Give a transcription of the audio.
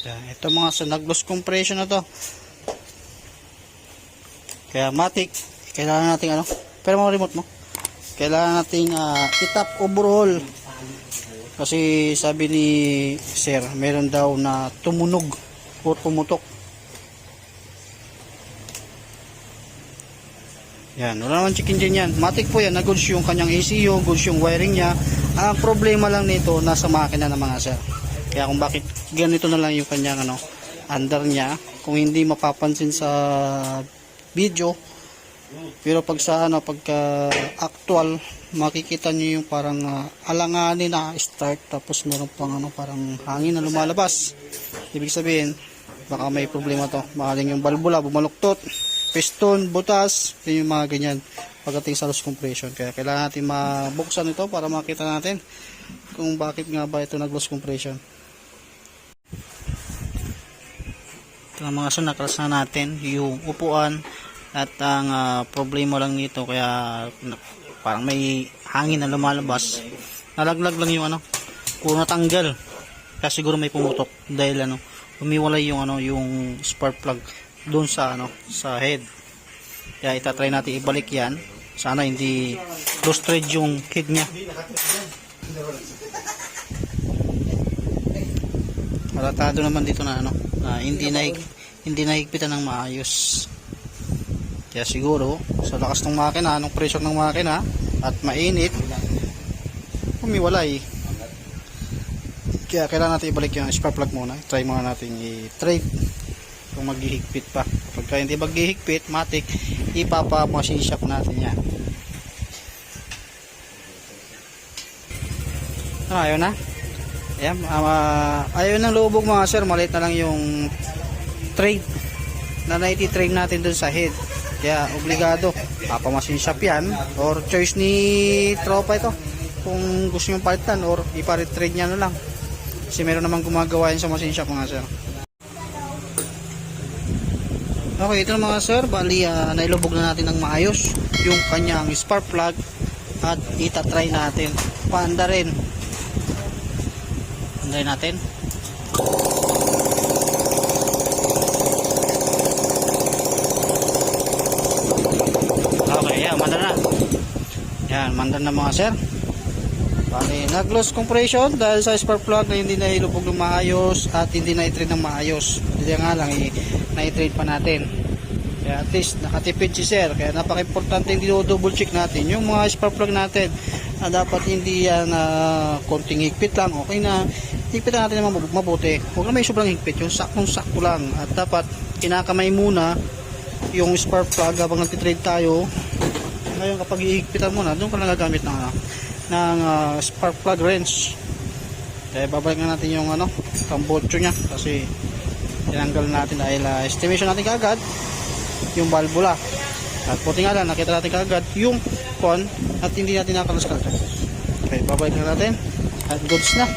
Yan, ito mga sa nag-loss compression na to. Kaya matik, kailangan nating ano, pero mga remote mo. Kailangan nating ah, itap overall. Kasi sabi ni sir, meron daw na tumunog o tumutok. Yan, wala naman chicken dyan yan. Matik po yan, na-goods yung kanyang ECU, goods yung wiring niya. Ang problema lang nito, nasa makina ng mga sir. Kaya kung bakit ganito na lang yung kanyang ano, under niya, kung hindi mapapansin sa video, pero pag sa ano, pagka actual, makikita nyo yung parang ah, alanganin na start, tapos meron pang ano, parang hangin na lumalabas. Ibig sabihin, baka may problema to. Makaling yung balbula, bumaluktot, piston, butas, yun yung mga ganyan pagdating sa loss compression. Kaya kailangan natin mabuksan ito para makita natin kung bakit nga ba ito nag-loss compression. Ito mga sunakalas na natin yung upuan at ang ah, problema lang nito kaya parang may hangin na lumalabas. Nalaglag lang yung ano, kung natanggal. Kaya siguro may pumutok dahil ano, umiwalay yung ano, yung spark plug doon sa ano, sa head. Kaya itatry natin ibalik yan. Sana hindi loose thread yung head niya. Halatado naman dito na ano, na hindi na hindi nahigpitan ng maayos. Kaya siguro sa lakas ng makina, anong pressure ng makina at mainit, umiwalay. Kaya kailangan natin ibalik yung spark plug muna. Try muna natin i-trade kung maghihigpit pa. Kapag hindi maghihigpit, matik, ipapa-machine shop natin yan. Ano, ayaw na? Ayan, uh, ayaw ng lubog mga sir, maliit na lang yung trade na naiti-trade natin dun sa head. Kaya obligado, papamasin shop yan or choice ni tropa ito kung gusto nyo palitan or iparetrade niya na lang. Kasi meron naman gumagawa yan sa machine shop mga sir. Okay, ito mga sir, bali ah, nailubog na natin ng maayos yung kanyang spark plug at itatry natin. Paanda rin. Anday natin. Okay, yan, mandan na. Yan, mandan na mga sir. Bali, nag-loss compression dahil sa spark plug na hindi na ilubog ng maayos at hindi na i-trade ng maayos. Hindi nga lang, i- na-trade pa natin. Kaya at least nakatipid si sir. Kaya napaka-importante hindi double check natin. Yung mga spark plug natin na dapat hindi yan na konting higpit lang. Okay na. Higpit natin naman mab- mabuti. Huwag na may sobrang higpit. Yung saktong-sakto lang. At dapat kinakamay muna yung spark plug habang nagtitrade tayo. Ngayon kapag ihigpitan mo na, doon ka lang gagamit ng, ano, ng ah, spark plug wrench. Kaya babalik na natin yung ano, tambotso niya kasi tinanggal natin dahil ah, estimation natin kagad yung valvula. At puti nga lang, nakita natin kagad yung con at hindi natin nakalas kagad. Okay, babalik na natin. At goods na.